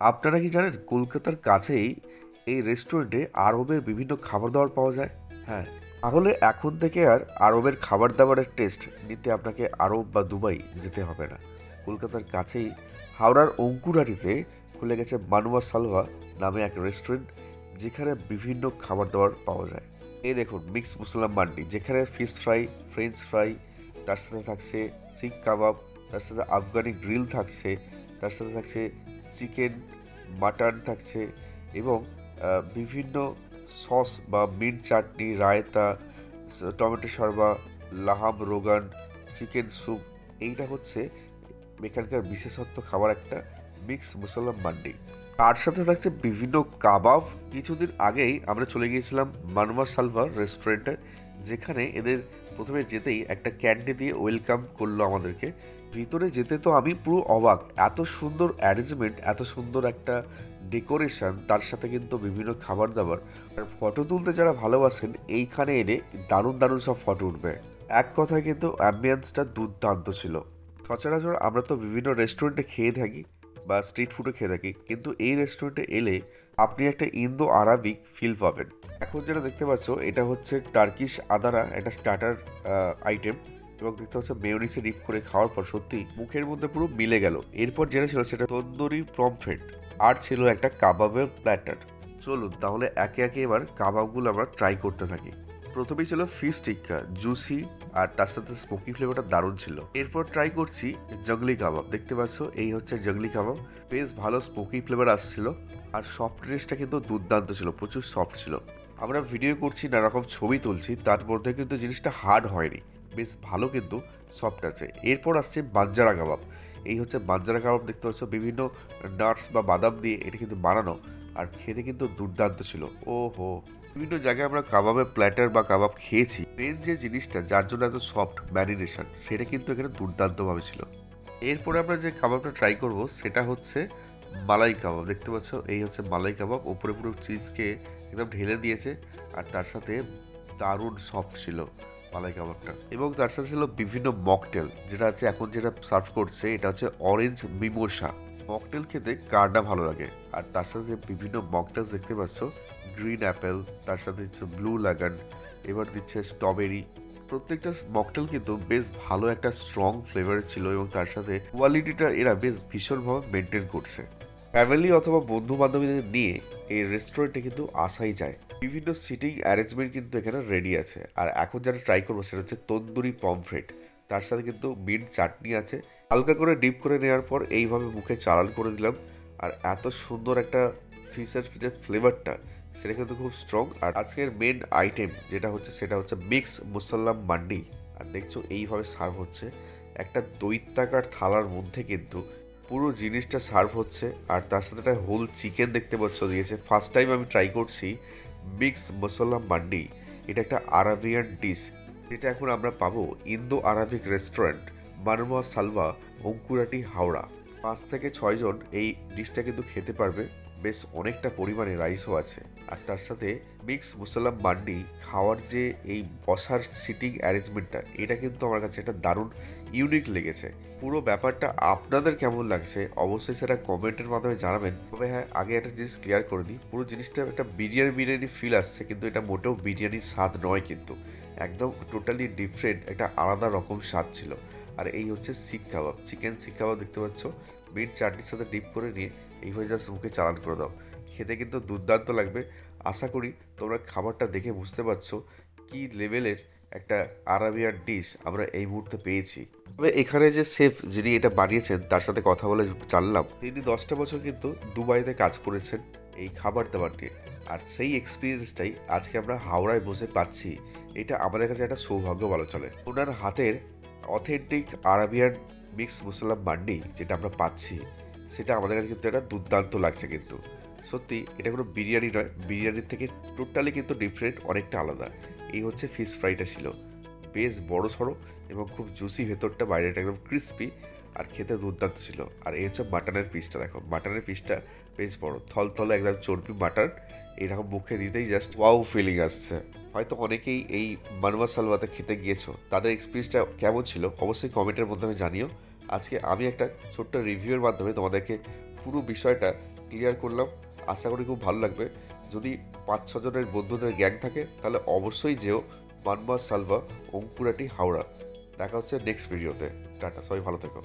আপনারা কি জানেন কলকাতার কাছেই এই রেস্টুরেন্টে আরবের বিভিন্ন খাবার দাবার পাওয়া যায়? হ্যাঁ। তাহলে এখন থেকে আর আরবের খাবার দাবারের টেস্ট নিতে আপনাকে আরব বা দুবাই যেতে হবে না। কলকাতার কাছেই হাওড়ার অঙ্কুরাটিতে খুলে গেছে মানুয়া সালভা নামে এক রেস্টুরেন্ট যেখানে বিভিন্ন খাবার দাবার পাওয়া যায়। এই দেখুন মিক্স মুসলাম মান্ডি যেখানে ফিশ ফ্রাই ফ্রেঞ্চ ফ্রাই তার সাথে থাকছে শিক কাবাব তার সাথে আফগানি গ্রিল থাকছে তার সাথে থাকছে চিকেন, মাটন থাকছে এবং বিভিন্ন সস বা মিন্ট চাটনি, রায়তা টমেটো শরবা, লাহাম, রোগান, চিকেন স্যুপ, এইটা হচ্ছে এখানকার বিশেষত্ব খাবার একটা মিক্স মুসলাম মান্ডি। তার সাথে থাকছে বিভিন্ন কাবাব। কিছুদিন আগেই আমরা চলে গিয়েছিলাম মানমা সালভা রেস্টুরেন্টে, যেখানে এদের প্রথমে যেতেই একটা ক্যান্ডি দিয়ে ওয়েলকাম করল আমাদেরকে। ভিতরে যেতে তো আমি পুরো অবাক, এত সুন্দর অ্যারেঞ্জমেন্ট, এত সুন্দর একটা ডেকোরেশন, তার সাথে কিন্তু বিভিন্ন খাবার দাবার আর ফটো তুলতে যারা ভালোবাসেন, এইখানে এনে দারুণ দারুণ সব ফটো উঠবে। এক কথায় কিন্তু অ্যাম্বিয়েন্সটা দুর্দান্ত ছিল। সচরাচর আমরা তো বিভিন্ন রেস্টুরেন্টে খেয়ে থাকি বা স্ট্রিট ফুডে খেয়ে থাকি। কিন্তু এই রেস্টুরেন্টে এলে আপনি একটা ইন্দো আরাবিক ফিল পাবেন। এখন যেটা দেখতে পাচ্ছ, এটা হচ্ছে টার্কিশ আদারা একটা স্টার্টার আইটেম এবং দেখতে পাচ্ছ মেয়নিসে ডিপ করে খাওয়ার পর সত্যি মুখের মধ্যে পুরো মিলে গেল। এরপর যেটা ছিল সেটা তন্দুরি প্রমফ্রেট আর ছিল একটা কাবাবের প্ল্যাটার চলুন, তাহলে একে একে এবার কাবাবগুলো আমরা ট্রাই করতে থাকি। প্রথমেই ছিল ফিশ টিক্কা জুসি আর তার সাথে স্মোকি ফ্লেভারটা দারুণ ছিল। এরপর ট্রাই করছি জগলি কাবাব দেখতে পাচ্ছ, এই হচ্ছে জগলি কাবাব বেশ ভালো স্মোকি ফ্লেভার আসছিল, আর সফট সফটনেসটা কিন্তু দুর্দান্ত ছিল, প্রচুর সফট ছিল। আমরা ভিডিও করছি নানা রকম ছবি তুলছি, তার মধ্যে কিন্তু জিনিসটা হার্ড হয়নি। বেশ ভালো কিন্তু সফট আছে। এরপর আসছে বাঞ্জারা কাবাব এই হচ্ছে বাঞ্জারা কাবাব দেখতে পাচ্ছ, বিভিন্ন নাটস বা বাদাম দিয়ে এটা কিন্তু বানানো। আর খেতে কিন্তু দুর্দান্ত ছিল। ও হো বিভিন্ন জায়গায় আমরা কাবাবের প্ল্যাটার বা কাবাব খেয়েছি। মেন যে জিনিসটা, যার জন্য এত সফট ম্যারিনেশন সেটা কিন্তু এখানে দুর্দান্তভাবে ছিল। এরপরে আমরা যে কাবাবটা ট্রাই করব, সেটা হচ্ছে মালাই কাবাব। দেখতে পাচ্ছ, এই হচ্ছে মালাই কাবাব। ওপরে পুরো চিজকে একদম ঢেলে দিয়েছে, আর তার সাথে দারুণ সফট ছিল মালাই কাবাবটা। এবং তার সাথে ছিল বিভিন্ন মকটেল যেটা আছে এখন যেটা সার্ভ করছে, এটা হচ্ছে অরেঞ্জ মিমোসা মকটেল খেতে কারটা ভালো লাগে? আর তার সাথে বিভিন্ন মকটেলস দেখতে পাচ্ছ, গ্রিন অ্যাপেল, তার সাথে দিচ্ছে ব্লু লাগান, এবার দিচ্ছে স্ট্রবেরি। প্রত্যেকটা মকটেল কিন্তু বেশ ভালো একটা স্ট্রং ফ্লেভার ছিল এবং তার সাথে কোয়ালিটিটা এরা বেশ ভীষণভাবে মেনটেন করছে। ফ্যামিলি অথবা বন্ধু বান্ধবীদের নিয়ে এই রেস্টুরেন্টে কিন্তু আসাই যায়। বিভিন্ন সিটিং অ্যারেঞ্জমেন্ট কিন্তু এখানে রেডি আছে। আর এখন যারা ট্রাই করব, সেটা হচ্ছে তন্দুরি পমফ্রেট তার সাথে কিন্তু মিন্ট চাটনি আছে। হালকা করে ডিপ করে নেওয়ার পর এইভাবে মুখে চালান করে দিলাম। আর এত সুন্দর একটা ফিশের ফিটের ফ্লেভারটা সেটা কিন্তু খুব স্ট্রং আর আজকের মেন আইটেম যেটা হচ্ছে, সেটা হচ্ছে মিক্স মুসাল্লাম মান্ডি। আর দেখছ, এইভাবে সার্ভ হচ্ছে। একটা দৈত্যাকার থালার মধ্যে কিন্তু পুরো জিনিসটা সার্ভ হচ্ছে। আর তার সাথে একটা হোল চিকেন দেখতে পাচ্ছ দিয়েছে ফার্স্ট টাইম আমি ট্রাই করছি মিক্স মশলা মান্ডি। এটা একটা আরাবিয়ান ডিশ যেটা এখন আমরা পাবো ইন্দো আরাবিক রেস্টুরেন্ট, মানমা সালভা অঙ্কুরাটি, হাওড়া। পাঁচ থেকে ছয়জন এই ডিশটা কিন্তু খেতে পারবে। বেশ অনেকটা পরিমাণে রাইসও আছে। আর তার সাথে মিক্স মুসালাম মান্ডি খাওয়ার যে এই বসার সিটিং অ্যারেঞ্জমেন্টটা, এটা কিন্তু আমার কাছে একটা দারুণ, ইউনিক লেগেছে। পুরো ব্যাপারটা আপনাদের কেমন লাগছে অবশ্যই সেটা কমেন্টের মাধ্যমে জানাবেন। তবে হ্যাঁ আগে একটা জিনিস ক্লিয়ার করে দিই। পুরো জিনিসটা একটা বিরিয়ানি বিরিয়ানি ফিল আসছে, কিন্তু এটা মোটেও বিরিয়ানির স্বাদ নয় কিন্তু। একদম টোটালি ডিফারেন্ট একটা আলাদা রকম স্বাদ ছিল। আর এই হচ্ছে শিক কাবাব চিকেন শিক কাবাব দেখতে পাচ্ছ? মিট চাটনির সাথে ডিপ করে নিয়ে এইভাবে জাস্ট মুখে চালান করে দাও। খেতে কিন্তু দুর্দান্ত লাগবে। আশা করি তোমরা খাবারটা দেখে বুঝতে পারছ কী লেভেলের একটা আরাবিয়ান ডিশ আমরা এই মুহূর্তে পেয়েছি। তবে এখানে যে শেফ যিনি এটা বানিয়েছেন, তার সাথে কথা বলে জানলাম, তিনি দশটা বছর কিন্তু দুবাইতে কাজ করেছেন এই খাবার দাবার নিয়ে আর সেই এক্সপিরিয়েন্সটাই আজকে আমরা হাওড়ায় বসে পাচ্ছি। এটা আমাদের কাছে একটা সৌভাগ্য বলা চলে। ওনার হাতের অথেন্টিক আরাবিয়ান মিক্স মুসলাম মান্ডি যেটা আমরা পাচ্ছি, সেটা আমাদের কাছে কিন্তু একটা দুর্দান্ত লাগছে কিন্তু। সত্যি, এটা কোনো বিরিয়ানি নয়, বিরিয়ানির থেকে টোটালি কিন্তু ডিফারেন্ট অনেকটা আলাদা। এই হচ্ছে ফিশ ফ্রাইটা ছিল। বেশ বড় সড়ো এবং খুব জুসি ভেতরটা, বাইরেটা একদম ক্রিস্পি আর খেতে দুর্দান্ত ছিল। আর এই হচ্ছে মাটনের পিসটা দেখো মাটনের পিসটা বেশ বড় থল থলে একদম চর্বি মাটন এরকম মুখে দিতেই জাস্ট ওয়াও ফিলিং আসছে। হয়তো অনেকেই এই মানবা সালওয়াতে খেতে গিয়েছো, তাদের এক্সপিরিয়েন্সটা কেমন ছিল অবশ্যই কমেন্টের মাধ্যমে জানিও। আজকে আমি একটা ছোট্ট রিভিউয়ের মাধ্যমে তোমাদেরকে পুরো বিষয়টা ক্লিয়ার করলাম, আশা করি খুব ভালো লাগবে। যদি পাঁচ ছজনের বন্ধুদের গ্যাং থাকে, তাহলে অবশ্যই যেও মানমা সালভা, অঙ্কুরাটি, হাওড়া। দেখা হচ্ছে নেক্সট ভিডিওতে টাটা, সবাই ভালো থেকো।